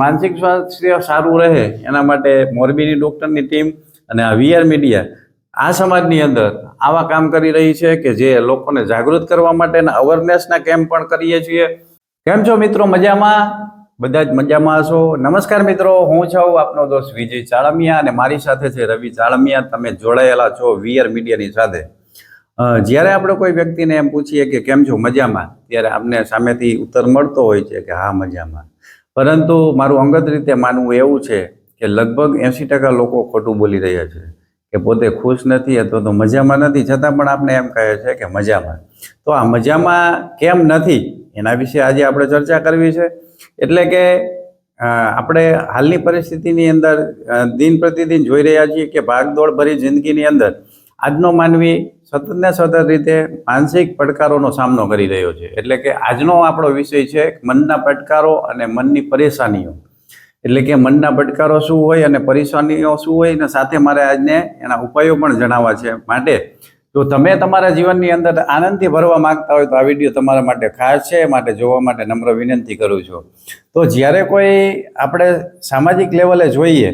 માનસિક સ્વાસ્થ્ય સારું રહે એના માટે મોરબીની ડૉક્ટરની ટીમ અને આ વીઆર મીડિયા આ સમાજની અંદર આવા કામ કરી રહી છે કે જે લોકોને જાગૃત કરવા માટેના અવેરનેસના કેમ્પ પણ કરીએ છીએ. કેમ છો મિત્રો? મજામાં? બધા જ મજામાં હશો? નમસ્કાર મિત્રો, હું છું આપનો દોસ્ત વિજય ચાળમિયા અને મારી સાથે છે રવિ ચાળમિયા. તમે જોડાયેલા છો વીઆર મીડિયાની સાથે. જ્યારે આપણે કોઈ વ્યક્તિને એમ પૂછીએ કે કેમ છો, મજામાં? ત્યારે આપને સામેથી ઉત્તર મળતો હોય છે કે હા, મજામાં. પરંતુ મારું અંગત રીતે માનવું એવું છે કે લગભગ એંશી ટકા લોકો ખોટું બોલી રહ્યા છે, કે પોતે ખુશ નથી અથવા તો મજામાં નથી. છતાં પણ આપણે એમ કહે છે કે મજામાં. તો આ મજામાં કેમ નથી? એના વિશે આજે આપણે ચર્ચા કરવી છે. એટલે કે આપણે હાલની પરિસ્થિતિની અંદર દિન પ્રતિદિન જોઈ રહ્યા છીએ કે ભાગદોડ ભરી જિંદગીની અંદર આજનો માનવી સતત ને સતત રીતે માનસિક પડકારોનો સામનો કરી રહ્યો છે. એટલે કે આજનો આપણો વિષય છે મનના પડકારો અને મનની પરેશાનીઓ. એટલે કે મનના પડકારો શું હોય અને પરેશાનીઓ શું હોય અને સાથે મારે આજને એના ઉપાયો પણ જણાવવા છે માટે. જો તમે તમારા જીવનની અંદર આનંદથી ભરવા માંગતા હોય તો આ વીડિયો તમારા માટે ખાસ છે, માટે જોવા માટે નમ્ર વિનંતી કરું છું. તો જ્યારે કોઈ આપણે સામાજિક લેવલે જોઈએ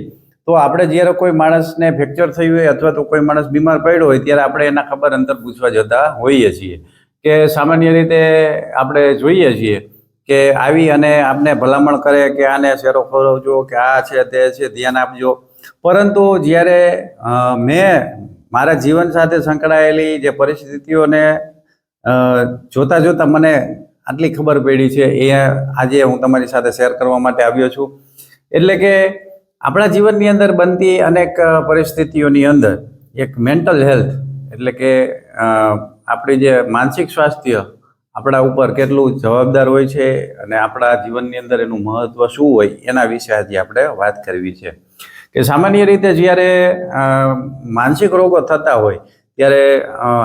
તો આપણે જ્યારે કોઈ માણસને ફ્રેક્ચર થયું હોય અથવા તો કોઈ માણસ બીમાર પડ્યો હોય, ત્યારે આપણે એના ખબર અંતર પૂછવા જતા હોઈએ છીએ. કે સામાન્ય રીતે આપણે જોઈએ છીએ કે આવી અને આપને ભલામણ કરે કે આને શેરો ફરવજો કે આ છે, તે છે, ધ્યાન આપજો. પરંતુ જ્યારે મેં મારા જીવન સાથે સંકળાયેલી જે પરિસ્થિતિઓને જોતા જોતા મને આટલી ખબર પડી છે. એ આજે હું તમારી સાથે શેર કરવા માટે આવ્યો છું. એટલે કે આપણા જીવનની અંદર બનતી અનેક પરિસ્થિતિઓની અંદર એક મેન્ટલ હેલ્થ એટલે કે આપણી જે માનસિક સ્વાસ્થ્ય આપણા ઉપર કેટલું જવાબદાર હોય છે અને આપણા જીવનની અંદર એનું મહત્વ શું હોય એના વિશે આજે આપણે વાત કરવી છે. કે સામાન્ય રીતે જ્યારે માનસિક રોગો થતા હોય ત્યારે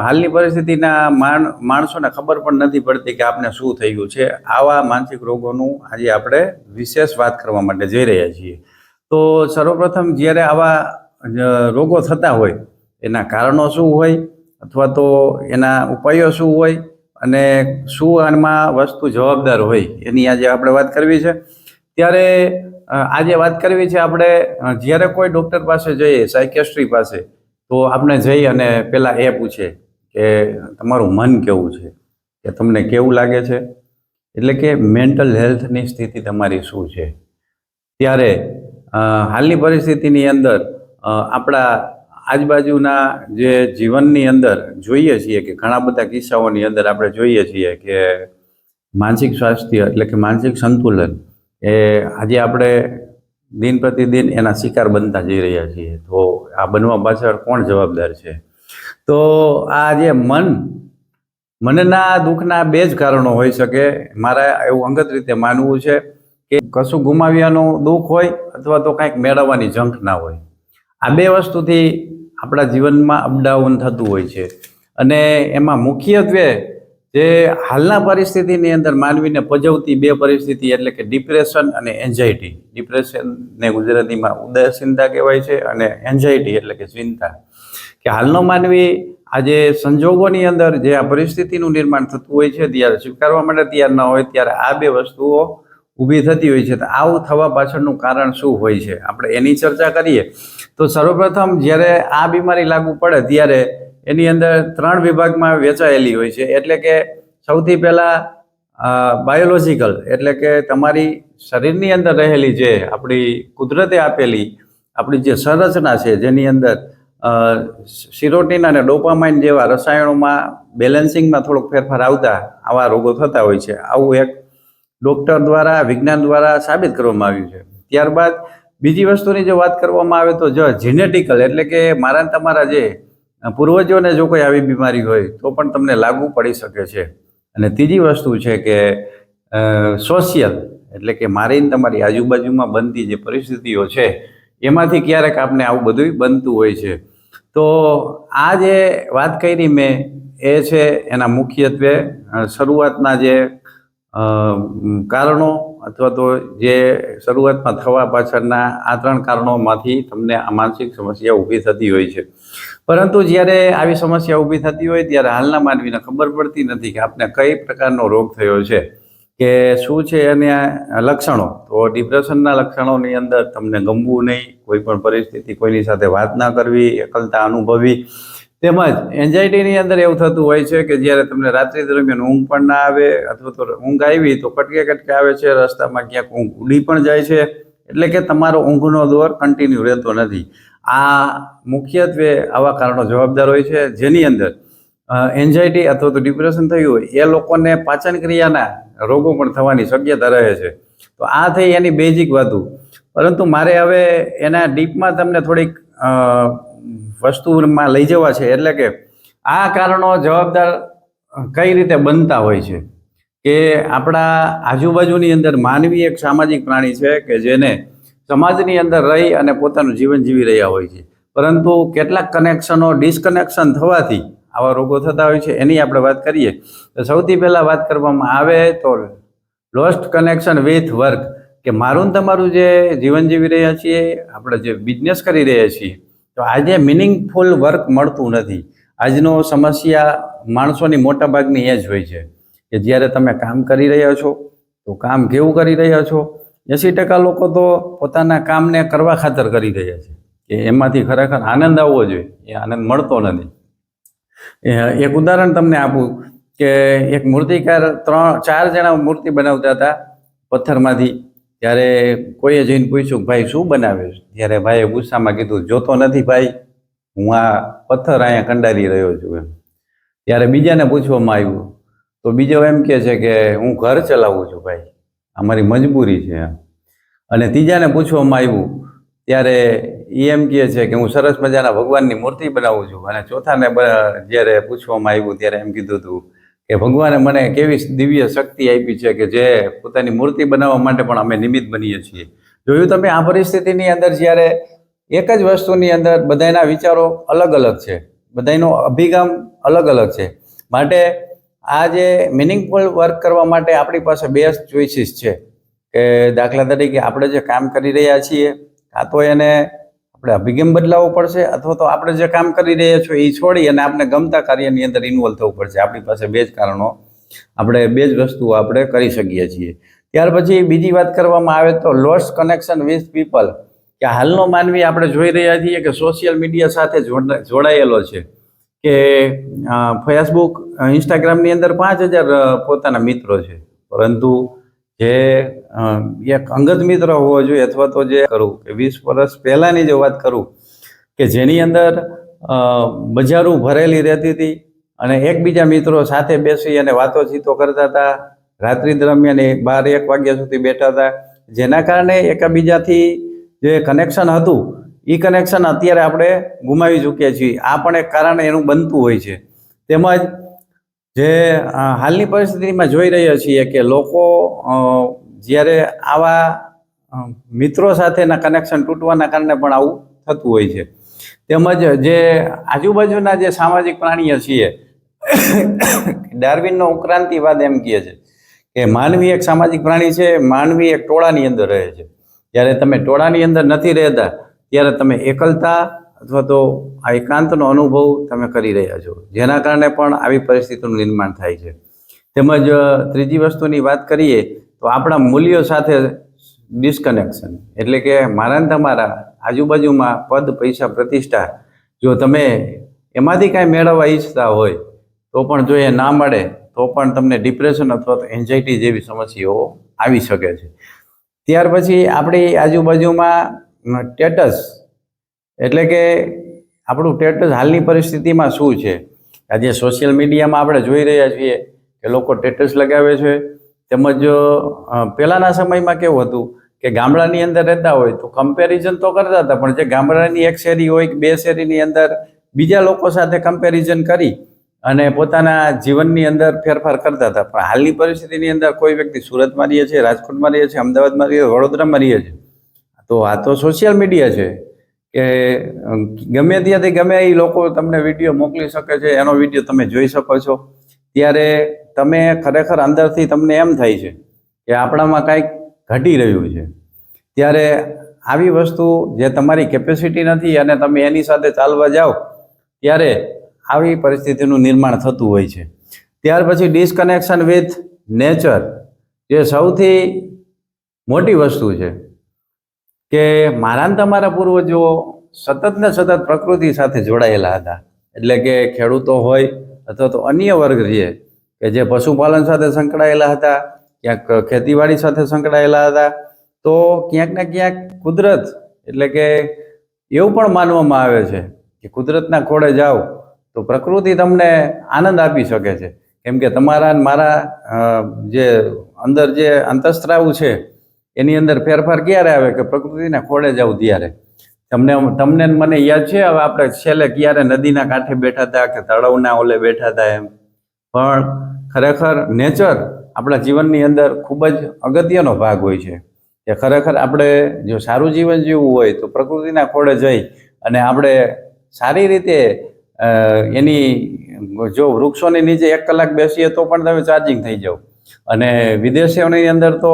હાલની પરિસ્થિતિના માણ, માણસોને ખબર પણ નથી પડતી કે આપને શું થયું છે. આવા માનસિક રોગોનું આજે આપણે વિશેષ વાત કરવા માટે જઈ રહ્યા છીએ. તો સર્વપ્રથમ જ્યારે આવા રોગો થતા હોય, એના કારણો શું હોય અથવા તો એના ઉપાયો શું હોય અને શું આમાં વસ્તુ જવાબદાર હોય, એની આજે આપણે વાત કરવી છે. ત્યારે આજે વાત કરવી છે આપણે જ્યારે કોઈ ડૉક્ટર પાસે જઈએ, સાયકેસ્ટ્રી પાસે, તો આપણે જઈ અને પહેલાં એ પૂછે કે તમારું મન કેવું છે? કે તમને કેવું લાગે છે? એટલે કે મેન્ટલ હેલ્થની સ્થિતિ તમારી શું છે? ત્યારે હાલની પરિસ્થિતિની અંદર આપણા આજુબાજુના જે જીવનની અંદર જોઈએ છીએ કે ઘણા બધા કિસ્સાઓની અંદર આપણે જોઈએ છીએ કે માનસિક સ્વાસ્થ્ય એટલે કે માનસિક સંતુલન એ આજે આપણે દિન પ્રતિદિન એના શિકાર બનતા જઈ રહ્યા છીએ. તો આ બનવા પાછળ કોણ જવાબદાર છે? તો આ જે મન, મનના દુઃખના બે જ કારણો હોઈ શકે. મારા એવું અંગત રીતે માનવું છે કે કશું ગુમાવ્યાનું દુઃખ હોય અથવા તો કંઈક મેળવવાની ઝંખ ના હોય. આ બે વસ્તુથી આપણા જીવનમાં અપડાઉન થતું હોય છે. અને એમાં મુખ્યત્વે જે હાલના પરિસ્થિતિની અંદર માનવીને પજવતી બે પરિસ્થિતિ એટલે કે ડિપ્રેશન અને એન્ઝાયટી. ડિપ્રેશનને ગુજરાતીમાં ઉદાસીનતા કહેવાય છે અને એન્ઝાયટી એટલે કે ચિંતા. કે હાલનો માનવી આજે સંજોગોની અંદર જે આ પરિસ્થિતિનું નિર્માણ થતું હોય છે, ત્યારે સ્વીકારવા માટે તૈયાર ન હોય, ત્યારે આ બે વસ્તુઓ ઊભી થતી હોય છે. તો આવું થવા પાછળનું કારણ શું હોય છે? આપણે એની ચર્ચા કરીએ. તો સર્વપ્રથમ જ્યારે આ બીમારી લાગુ પડે ત્યારે એની અંદર ત્રણ વિભાગમાં વેચાયેલી હોય છે. એટલે કે સૌથી પહેલાં બાયોલોજિકલ એટલે કે તમારી શરીરની અંદર રહેલી જે આપણી કુદરતે આપેલી આપણી જે સંરચના છે, જેની અંદર સિરોટીન અને ડોપામાઇન જેવા રસાયણોમાં બેલેન્સિંગમાં થોડોક ફેરફાર આવતા આવા રોગો થતા હોય છે. આવું એક ડૉક્ટર દ્વારા, વિજ્ઞાન દ્વારા સાબિત કરવામાં આવ્યું છે. ત્યારબાદ બીજી વસ્તુની જો વાત કરવામાં આવે તો જો જીનેટિકલ એટલે કે મારા તમારા જે પૂર્વજોને જો કોઈ આવી બીમારી હોય તો પણ તમને લાગુ પડી શકે છે. અને ત્રીજી વસ્તુ છે કે સોશિયલ એટલે કે મારી તમારી આજુબાજુમાં બનતી જે પરિસ્થિતિઓ છે, એમાંથી ક્યારેક આપને આવું બધું બનતું હોય છે. તો આ જે વાત કરી મેં, એ છે એના મુખ્યત્વે શરૂઆતના જે કારણો અથવા તો જે શરૂઆતમાં થવા પાછળના આ ત્રણ કારણોમાંથી તમને આ માનસિક સમસ્યા ઊભી થતી હોય છે. પરંતુ જ્યારે આવી સમસ્યા ઊભી થતી હોય ત્યારે હાલના માનવીને ખબર પડતી નથી કે આપને કઈ પ્રકારનો રોગ થયો છે, કે શું છે અને લક્ષણો. તો ડિપ્રેશનના લક્ષણોની અંદર તમને ગમવું નહીં, કોઈ પણ પરિસ્થિતિ કોઈની સાથે વાત ના કરવી એકલતા અનુભવી તેમજ એન્ઝાયટીની અંદર એવું થતું હોય છે કે જ્યારે તમને રાત્રિ દરમિયાન ઊંઘ પણ ના આવે અથવા તો ઊંઘ આવી તો કટકે કટકે આવે છે, રસ્તામાં ક્યાંક ઊંઘ ઉડી પણ જાય છે. એટલે કે તમારો ઊંઘનો દોર કન્ટિન્યુ રહેતો નથી. આ મુખ્યત્વે આવા કારણો જવાબદાર હોય છે. જેની અંદર એન્ઝાયટી અથવા તો ડિપ્રેશન થયું હોય, એ લોકોને પાચન ક્રિયાના રોગો પણ થવાની શક્યતા રહે છે. તો આ થઈ એની બેઝિક વાતું. પરંતુ મારે હવે એના ડીપમાં તમને થોડીક વસ્તુમાં લઈ જવા છે. એટલે કે આ કારણો જવાબદાર કઈ રીતે બનતા હોય છે? કે આપણા આજુબાજુની અંદર માનવી એક સામાજિક પ્રાણી છે કે જેને સમાજની અંદર રહી અને પોતાનું જીવન જીવી રહ્યા હોય છે. પરંતુ કેટલાક કનેક્શનો ડિસકનેક્શન થવાથી આવા રોગો થતા હોય છે. એની આપણે વાત કરીએ તો સૌથી પહેલાં વાત કરવામાં આવે તો લોસ્ટ કનેક્શન વિથ વર્ક કે મારું તમારું જે જીવન જીવી રહ્યા છીએ, આપણે જે બિઝનેસ કરી રહ્યા છીએ તો આજે મિનિંગફુલ વર્ક મળતું નથી. આજનો સમસ્યા માણસોની મોટા ભાગની એ જ હોય છે કે જ્યારે તમે કામ કરી રહ્યા છો, તો કામ કેવું કરી રહ્યા છો? એંસી ટકા લોકો તો પોતાના કામને કરવા ખાતર કરી રહ્યા છે કે એમાંથી ખરેખર આનંદ આવવો જોઈએ. એ આનંદ મળતો નથી. એક ઉદાહરણ તમને આપું કે એક મૂર્તિકાર ત્રણ ચાર જણા મૂર્તિ બનાવતા હતા પથ્થરમાંથી. ત્યારે કોઈએ જઈને પૂછ્યું ભાઈ, શું બનાવે છે? ત્યારે ભાઈએ ગુસ્સામાં કીધું, જોતો નથી ભાઈ, હું આ પથ્થર અહીંયા કંડારી રહ્યો છું એમ. ત્યારે બીજાને પૂછવામાં આવ્યું, તો બીજો એમ કહે છે કે હું ઘર ચલાવું છું ભાઈ અમારી મજબૂરી છે એમ. અને ત્રીજાને પૂછવામાં આવ્યું, ત્યારે એ એમ કહે છે કે હું સરસ મજાના ભગવાનની મૂર્તિ બનાવું છું. અને ચોથાને જ્યારે પૂછવામાં આવ્યું, ત્યારે એમ કીધું હતું કે ભગવાને મને કેવી દિવ્ય શક્તિ આપી છે કે જે પોતાની મૂર્તિ બનાવવા માટે પણ અમે નિમિત્ત બનીએ છીએ. જોયું તમે આ પરિસ્થિતિની અંદર જ્યારે એક જ વસ્તુની અંદર બધાના વિચારો અલગ અલગ છે. બધાનો અભિગમ અલગ અલગ છે. માટે આ જે મિનિંગફુલ વર્ક કરવા માટે આપણી પાસે બેસ્ટ ચોઇસીસ છે. કે દાખલા તરીકે આપણે જે કામ કરી રહ્યા છીએ, કાં તો એને આપણે અભિગમ બદલાવવો પડશે અથવા તો આપણે જે કામ કરી રહ્યા છો એ છોડી અને આપણે ગમતા કાર્યની અંદર ઇન્વોલ્વ થવું પડશે. આપણી પાસે બે જ કારણો. આપણે બે જ વસ્તુઓ આપણે કરી શકીએ છીએ. ત્યાર પછી બીજી વાત કરવામાં આવે તો લોસ્ટ કનેક્શન વિથ પીપલ કે હાલનો માનવી આપણે જોઈ રહ્યા છીએ કે સોશિયલ મીડિયા સાથે જોડા- જોડાયેલો છે. કે ફેસબુક ઇન્સ્ટાગ્રામની અંદર પાંચ હજાર પોતાના મિત્રો છે. પરંતુ જે એક અંગત મિત્ર હોવો જોઈએ અથવા તો જે કરું કે વીસ વર્ષ પહેલાંની જો વાત કરું કે જેની અંદર બજારું ભરેલી રહેતી હતી અને એકબીજા મિત્રો સાથે બેસી અને વાતો ચીતો કરતા હતા. રાત્રિ દરમિયાન બાર એક વાગ્યા સુધી બેઠા હતા. જેના કારણે એકબીજાથી જે કનેક્શન હતું એ કનેક્શન અત્યારે આપણે ગુમાવી ચૂક્યા છીએ. આ પણ એક કારણ એનું બનતું હોય છે. તેમજ જે હાલની પરિસ્થિતિમાં જોઈ રહ્યા છીએ કે લોકો જ્યારે આવા મિત્રો સાથેના કનેક્શન તૂટવાના કારણે પણ આવું થતું હોય છે. તેમજ જે આજુબાજુના જે સામાજિક પ્રાણીઓ છીએ, ડાર્વિનનો ઉક્રાંતિવાદ એમ કહે છે કે માનવી એક સામાજિક પ્રાણી છે માનવી એક ટોળાની અંદર રહે છે. જ્યારે તમે ટોળાની અંદર નથી રહેતા, ત્યારે તમે એકલતા અથવા તો આ એકાંતનો અનુભવ તમે કરી રહ્યા છો, જેના કારણે પણ આવી પરિસ્થિતિનું નિર્માણ થાય છે. તેમજ ત્રીજી વસ્તુની વાત કરીએ, તો આપણા મૂલ્યો સાથે ડિસ્કનેક્શન એટલે કે મારા તમારા આજુબાજુમાં પદ, પૈસા, પ્રતિષ્ઠા, જો તમે એમાંથી કાંઈ મેળવવા ઈચ્છતા હોય, તો પણ જો એ ના મળે, તો પણ તમને ડિપ્રેશન અથવા તો એન્ઝાયટી જેવી સમસ્યાઓ આવી શકે છે. ત્યાર પછી આપણી આજુબાજુમાં ટેટસ એટલે કે આપણું ટેટસ હાલની પરિસ્થિતિમાં શું છે? આજે સોશિયલ મીડિયામાં આપણે જોઈ રહ્યા છીએ કે લોકો ટેટસ લગાવે છે. તેમજ પહેલાંના સમયમાં કેવું હતું કે ગામડાની અંદર રહેતા હોય તો કમ્પેરિઝન તો કરતા હતા, પણ જે ગામડાની એક શેરી હોય કે બે શેરીની અંદર બીજા લોકો સાથે કમ્પેરિઝન કરી અને પોતાના જીવનની અંદર ફેરફાર કરતા હતા. પણ હાલની પરિસ્થિતિની અંદર કોઈ વ્યક્તિ સુરતમાં રહીએ છે, રાજકોટમાં રહીએ છે, અમદાવાદમાં રહીએ વડોદરામાં રહીએ છે. તો આ તો સોશિયલ મીડિયા છે. કે ગમે ત્યાંથી ગમે એ લોકો તમને વીડિયો મોકલી શકે છે, એનો વીડિયો તમે જોઈ શકો છો. ત્યારે તમે ખરેખર અંદરથી તમને એમ થાય છે કે આપણામાં કાંઈક ઘટી રહ્યું છે. ત્યારે આવી વસ્તુ જે તમારી કેપેસિટી નથી અને તમે એની સાથે ચાલવા જાઓ, ત્યારે આવી પરિસ્થિતિનું નિર્માણ થતું હોય છે. ત્યાર પછી ડિસ્કનેક્શન વિથ નેચર જે સૌથી મોટી વસ્તુ છે. કે મારા તમારા પૂર્વજો સતત ને સતત પ્રકૃતિ સાથે જોડાયેલા હતા. એટલે કે ખેડૂતો હોય અથવા તો અન્ય વર્ગ છે કે જે પશુપાલન સાથે સંકળાયેલા હતા, ક્યાંક ખેતીવાડી સાથે સંકળાયેલા હતા, તો ક્યાંક ને ક્યાંક કુદરત, એટલે કે એવું પણ માનવામાં આવે છે કે કુદરતના ખોળે જાઓ તો પ્રકૃતિ તમને આનંદ આપી શકે છે. કેમ કે તમારા મારા જે અંદર જે અંતસ્ત્રાવ છે એની અંદર ફેરફાર ક્યારે આવે કે પ્રકૃતિના ખોળે જાવ ત્યારે? તમને તમને મને યાદ છે? હવે આપણે છેલ્લે ક્યારે નદીના કાંઠે બેઠા હતા કે તળાવના ઓલે બેઠા હતા એમ? પણ ખરેખર નેચર આપણા જીવનની અંદર ખૂબ જ અગત્યનો ભાગ હોય છે. કે ખરેખર આપણે જો સારું જીવન જીવવું હોય તો પ્રકૃતિના ખોળે જઈ અને આપણે સારી રીતે એની, જો વૃક્ષોની નીચે એક કલાક બેસીએ તો પણ તમે ચાર્જિંગ થઈ જાઓ. અને વિદેશીઓની અંદર તો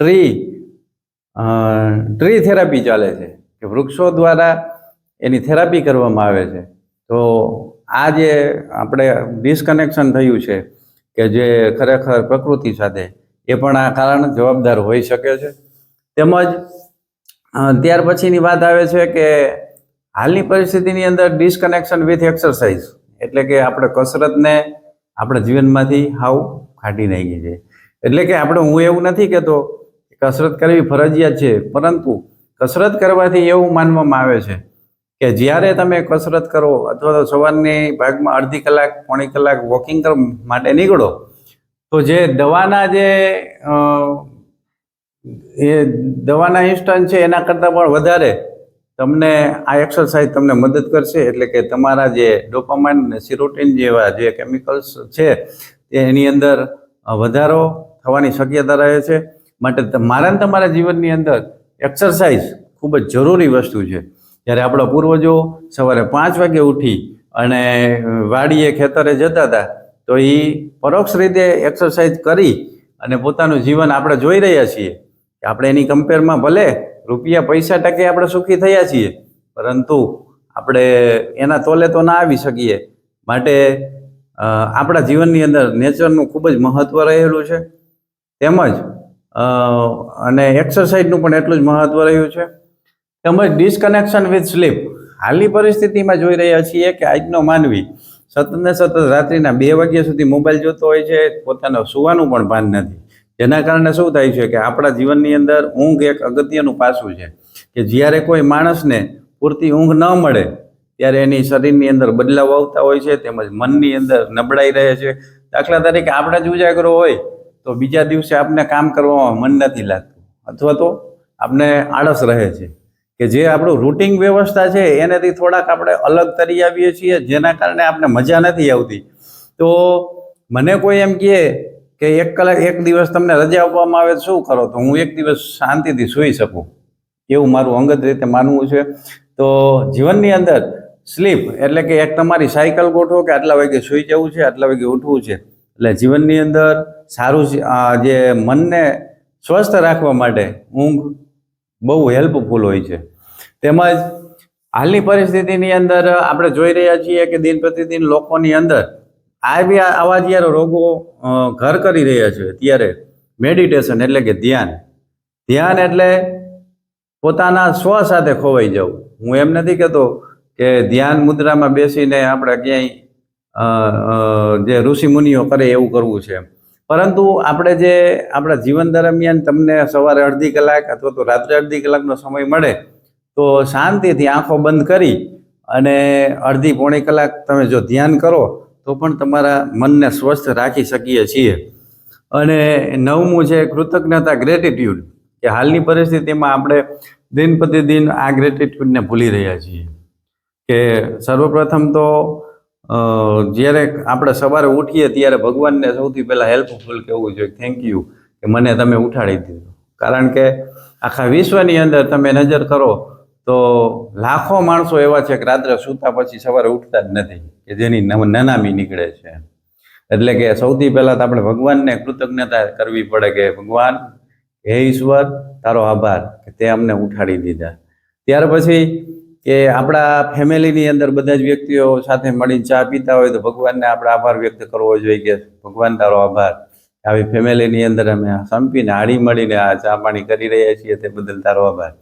ટ્રી ટ્રી થેરાપી ચાલે છે કે વૃક્ષો દ્વારા એની થેરાપી કરવામાં આવે છે. તો આ જે આપણે ડિસકનેક્શન થયું છે કે જે ખરેખર પ્રકૃતિ સાથે એ પણ આ કારણ જવાબદાર હોઈ શકે છે. તેમજ ત્યાર પછીની વાત આવે છે કે હાલની પરિસ્થિતિની અંદર ડિસ્કનેક્શન વિથ એક્સરસાઇઝ. એટલે કે આપણે કસરતને આપણા જીવનમાંથી હાવ કાઢી નાખી છે. એટલે કે આપણે હું એવું નથી કહેતો કસરત કરવી ફરજિયાત છે, પરંતુ કસરત કરવાથી એવું માનવામાં આવે છે કે જ્યારે તમે કસરત કરો અથવા તો સવારની ભાગમાં અડધી કલાક, પોણી કલાક વોકિંગ માટે નીકળો, તો જે દવાના જે એ દવાના ઇન્સ્ટન્ટ છે એના કરતાં પણ વધારે તમને આ એક્સરસાઇઝ તમને મદદ કરશે. એટલે કે તમારા જે ડોપામાઇન અને સિરોટિન જેવા જે કેમિકલ્સ છે, એની અંદર વધારો થવાની શક્યતા રહે છે. માટે મારા ને તમારા જીવનની અંદર એક્સરસાઇઝ ખૂબ જ જરૂરી વસ્તુ છે. જ્યારે આપણા પૂર્વજો સવારે પાંચ વાગે ઉઠી અને વાડીએ ખેતરે જતા હતા, તો એ પરોક્ષ રીતે એક્સરસાઇઝ કરી અને પોતાનું જીવન આપણે જોઈ રહ્યા છીએ. આપણે એની કમ્પેરમાં ભલે રૂપિયા પૈસા ટકે આપણે સુખી થયા છીએ, પરંતુ આપણે એના તોલે તો ના આવી શકીએ. માટે આપણા જીવનની અંદર નેચરનું ખૂબ જ મહત્ત્વ રહેલું છે. તેમજ અને એક્સરસાઇઝનું પણ એટલું જ મહત્ત્વ રહ્યું છે. તેમજ ડિસકનેક્શન વિથ સ્લીપ. હાલની પરિસ્થિતિમાં જોઈ રહ્યા છીએ કે આજનો માનવી સતત ને સતત રાત્રિના બે વાગ્યા સુધી મોબાઈલ જોતો હોય છે, પોતાનો સુવાનું પણ ભાન નથી. જેના કારણે શું થાય છે કે આપણા જીવનની અંદર ઊંઘ એક અગત્યનું પાસું છે કે જ્યારે કોઈ માણસને પૂરતી ઊંઘ ન મળે, ત્યારે એની શરીરની અંદર બદલાવ આવતા હોય છે, તેમજ મનની અંદર નબળાઈ રહે છે. દાખલા તરીકે આપણે જ ઉજાગરો હોય તો બીજા દિવસે આપને કામ કરવામાં મન નથી લાગતું. અથવા તો આપને આળસ રહે છે કે જે આપણું રૂટિંગ વ્યવસ્થા છે એનાથી થોડાક આપણે અલગ તરી આવીએ છીએ, જેના કારણે આપણે મજા નથી આવતી. તો મને કોઈ એમ કહે કે એક કલાક, એક દિવસ તમને રજા આપવામાં આવે શું કરો? તો હું એક દિવસ શાંતિથી સૂઈ શકું. એવું મારું અંગત રીતે માનવું છે. તો જીવનની અંદર સ્લીપ એટલે કે એક તમારી સાયકલ ગોઠવો કે આટલા વાગે સૂઈ જવું છે, આટલા વાગે ઉઠવું છે. એટલે જીવનની અંદર સારું જે મનને સ્વસ્થ રાખવા માટે ઊંઘ બહુ હેલ્પફુલ હોય છે. તેમજ હાલની પરિસ્થિતિની અંદર આપણે જોઈ રહ્યા છીએ કે દિન પ્રતિદિન લોકોની અંદર આ બી આવા જ્યારે રોગો ઘર કરી રહ્યા છે. ત્યારે મેડિટેશન એટલે કે ધ્યાન. ધ્યાન એટલે પોતાના સ્વ સાથે ખોવાઈ જવું. હું એમ નથી કહેતો કે ધ્યાન મુદ્રામાં બેસીને આપણે ક્યાંય જે ઋષિ મુનિઓ કરે એવું કરવું છે. પરંતુ આપણે જે આપણા જીવન દરમિયાન તમને સવારે અડધી કલાક અથવા તો રાત્રે અડધી કલાકનો સમય મળે, તો શાંતિથી આંખો બંધ કરી અને અડધી પોણી કલાક તમે જો ધ્યાન કરો, તો પણ તમારા મનને સ્વસ્થ રાખી શકીએ છીએ. અને નવમું છે કૃતજ્ઞતા ગ્રેટિટ્યૂડ કે હાલની પરિસ્થિતિમાં આપણે દિન પ્રતિદિન આ ગ્રેટિટ્યૂડને ભૂલી રહ્યા છીએ. કે સર્વપ્રથમ તો જ્યારે આપણે સવારે ઉઠીએ ત્યારે ભગવાનને સૌથી પહેલાં હેલ્પફુલ કહેવું જોઈએ થેન્ક યુ કે મને તમે ઉઠાડી દીધો. કારણ કે આખા વિશ્વની અંદર તમે નજર કરો તો લાખો માણસો એવા છે કે રાત્રે સૂતા પછી સવારે ઉઠતા જ નથી, કે જેની નમ- નનામી નીકળે છે. એટલે કે સૌથી પહેલાં તો આપણે ભગવાનને કૃતજ્ઞતા કરવી પડે કે, ભગવાન, હે ઈશ્વર, તારો આભાર કે તે અમને ઉઠાડી દીધા. ત્યાર પછી કે આપણા ફેમિલીની અંદર બધા જ વ્યક્તિઓ સાથે મળીને ચા પીતા હોય તો ભગવાનને આપણે આભાર વ્યક્ત કરવો જોઈએ કે ભગવાન તારો આભાર. આવી ફેમિલીની અંદર અમે સંપીને હાડી મળીને આ ચા પાણી કરી રહ્યા છીએ તે બદલ તારો આભાર.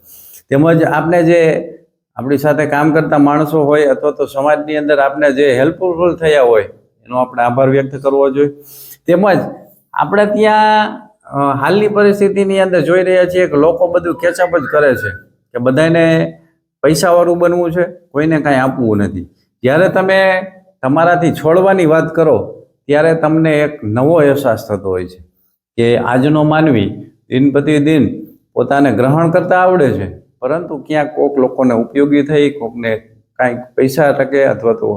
તેમજ આપણે જે આપણી સાથે કામ કરતા માણસો હોય અથવા તો સમાજની અંદર આપણે જે હેલ્પફુલ થયા હોય એનો આપણે આભાર વ્યક્ત કરવો જોઈએ. તેમજ આપણે ત્યાં હાલની પરિસ્થિતિની અંદર જોઈ રહ્યા છીએ કે લોકો બધું કેચઅપ જ કરે છે. કે બધાને પૈસાવાળું બનવું છે, કોઈને કાંઈ આપવું નથી. જ્યારે તમે તમારાથી છોડવાની વાત કરો, ત્યારે તમને એક નવો અહેસાસ થતો હોય છે કે આજનો માનવી દિન પ્રતિદિન પોતાને ગ્રહણ કરતા આવડે છે, પરંતુ ક્યાંક કોક લોકોને ઉપયોગી થઈ, કોકને કાંઈક પૈસા ટકે અથવા તો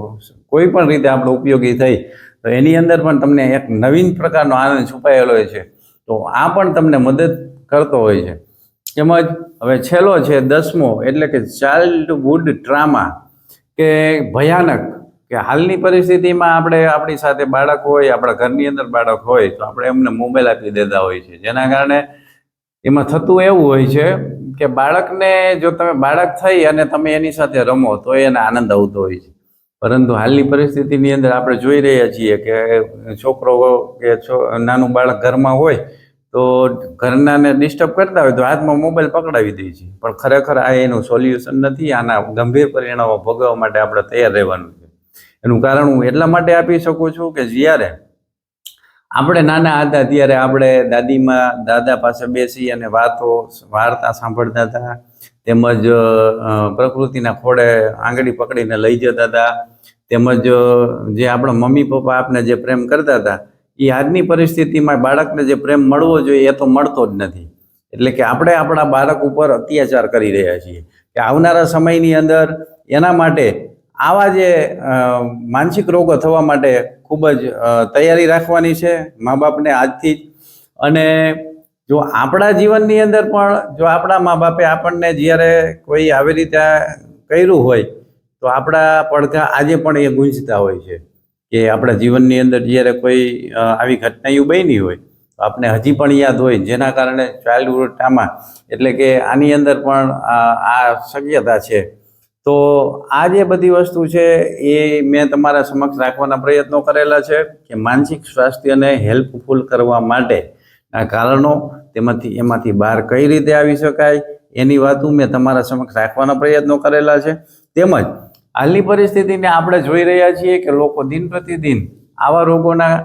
કોઈ પણ રીતે આપણે ઉપયોગી થઈ, તો એની અંદર પણ તમને એક નવીન પ્રકારનો આનંદ છુપાયેલો હોય છે. તો આ પણ તમને મદદ કરતો હોય છે. તેમજ હવે છેલ્લો છે દસમો, એટલે કે ચાઇલ્ડહુડ ટ્રામા કે ભયાનક, કે હાલની પરિસ્થિતિમાં આપણે આપણી સાથે બાળક હોય, આપણા ઘરની અંદર બાળક હોય, તો આપણે એમને મોબાઈલ આપી દેતા હોય છે. જેના કારણે એમાં થતું એવું હોય છે કે બાળકને જો તમે બાળક થઈ અને તમે એની સાથે રમો, તો એને આનંદ આવતો હોય છે. પરંતુ હાલની પરિસ્થિતિની અંદર આપણે જોઈ રહ્યા છીએ કે છોકરો કે નાનું બાળક ઘરમાં હોય તો ઘરનાને ડિસ્ટર્બ કરતા હોય તો હાથમાં મોબાઈલ પકડાવી દે છે. પણ ખરેખર આ એનું સોલ્યુશન નથી, આના ગંભીર પરિણામો ભોગવવા માટે આપણે તૈયાર રહેવાનું છે. એનું કારણ હું એટલા માટે આપી શકું છું કે જ્યારે આપણે નાના હતા, ત્યારે આપણે દાદીમાં દાદા પાસે બેસી અને વાતો, વાર્તા સાંભળતા હતા, તેમજ પ્રકૃતિના ખોળે આંગળી પકડીને લઈ જતા હતા, તેમજ જે આપણા મમ્મી પપ્પા આપને જે પ્રેમ કરતા હતા એ આજની પરિસ્થિતિમાં બાળકને જે પ્રેમ મળવો જોઈએ એ તો મળતો જ નથી. એટલે કે આપણે આપણા બાળક ઉપર અત્યાચાર કરી રહ્યા છીએ. કે આવનારા સમયની અંદર એના માટે આવા જે માનસિક રોગો થવા માટે ખૂબ જ તૈયારી રાખવાની છે મા બાપને આજથી જ. અને જો આપણા જીવનની અંદર પણ, જો આપણા મા બાપે આપણને જ્યારે કોઈ આવી રીતે કર્યું હોય, તો આપણા પડઘા આજે પણ એ ગુંજતા હોય છે. કે આપણા જીવનની અંદર જ્યારે કોઈ આવી ઘટનાઓ બની હોય, તો આપણે હજી પણ યાદ હોય, જેના કારણે ચાઇલ્ડહુડ ટ્રામા એટલે કે આની અંદર પણ આ આ શક્યતા છે. તો આ જે બધી વસ્તુ છે, એ મેં તમારા સમક્ષ રાખવાના પ્રયત્નો કરેલા છે કે માનસિક સ્વાસ્થ્યને હેલ્પફુલ કરવા માટે આ કારણો તેમાંથી, એમાંથી બહાર કઈ રીતે આવી શકાય, એની વાતો મેં તમારા સમક્ષ રાખવાના પ્રયત્નો કરેલા છે. તેમજ હાલની પરિસ્થિતિને આપણે જોઈ રહ્યા છીએ કે લોકો દિન પ્રતિદિન આવા રોગોના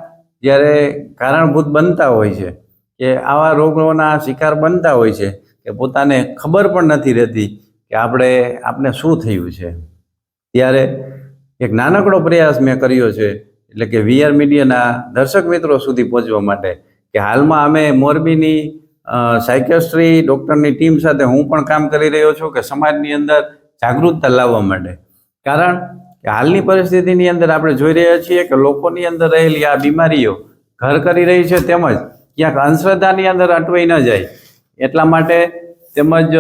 જ્યારે કારણભૂત બનતા હોય છે, કે આવા રોગોના શિકાર બનતા હોય છે, કે પોતાને ખબર પણ નથી રહેતી કે આપણે આપણે શું થયું છે. ત્યારે એક નાનકડો પ્રયાસ મેં કર્યો છે, એટલે કે વીઆર મીડિયાના દર્શક મિત્રો સુધી પહોંચવા માટે, કે હાલમાં અમે મોરબીની સાયકેસ્ટ્રી ડૉક્ટરની ટીમ સાથે હું પણ કામ કરી રહ્યો છું, કે સમાજની અંદર જાગૃતતા લાવવા માટે. કારણ કે હાલની પરિસ્થિતિની અંદર આપણે જોઈ રહ્યા છીએ કે લોકોની અંદર રહેલી આ બીમારીઓ ઘર કરી રહી છે તેમજ ક્યાંક અંધશ્રદ્ધાની અંદર અટવાઈ ન જાય. એટલા માટે તેમજ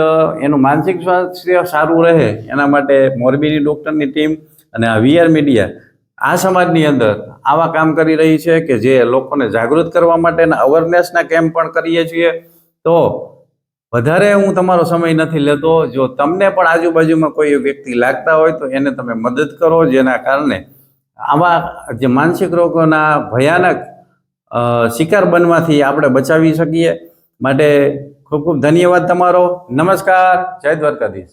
એનું માનસિક સ્વાસ્થ્ય સારું રહે. એના માટે મોરબીની ડૉક્ટરની ટીમ અને આ વીઆર મીડિયા આ સમાજની અંદર આવા કામ કરી રહી છે કે જે લોકોને જાગૃત કરવા માટેના અવેરનેસના કેમ્પ પણ કરીએ છીએ. તો વધારે હું તમારો સમય નથી લેતો. જો તમને પણ આજુબાજુમાં કોઈ વ્યક્તિ લાગતા હોય તો એને તમે મદદ કરો, જેના કારણે આવા જે માનસિક રોગોના ભયાનક શિકાર બનવાથી આપણે બચાવી શકીએ. માટે ખૂબ ખૂબ ધન્યવાદ તમારો. નમસ્કાર. જય દ્વારકાધીશ.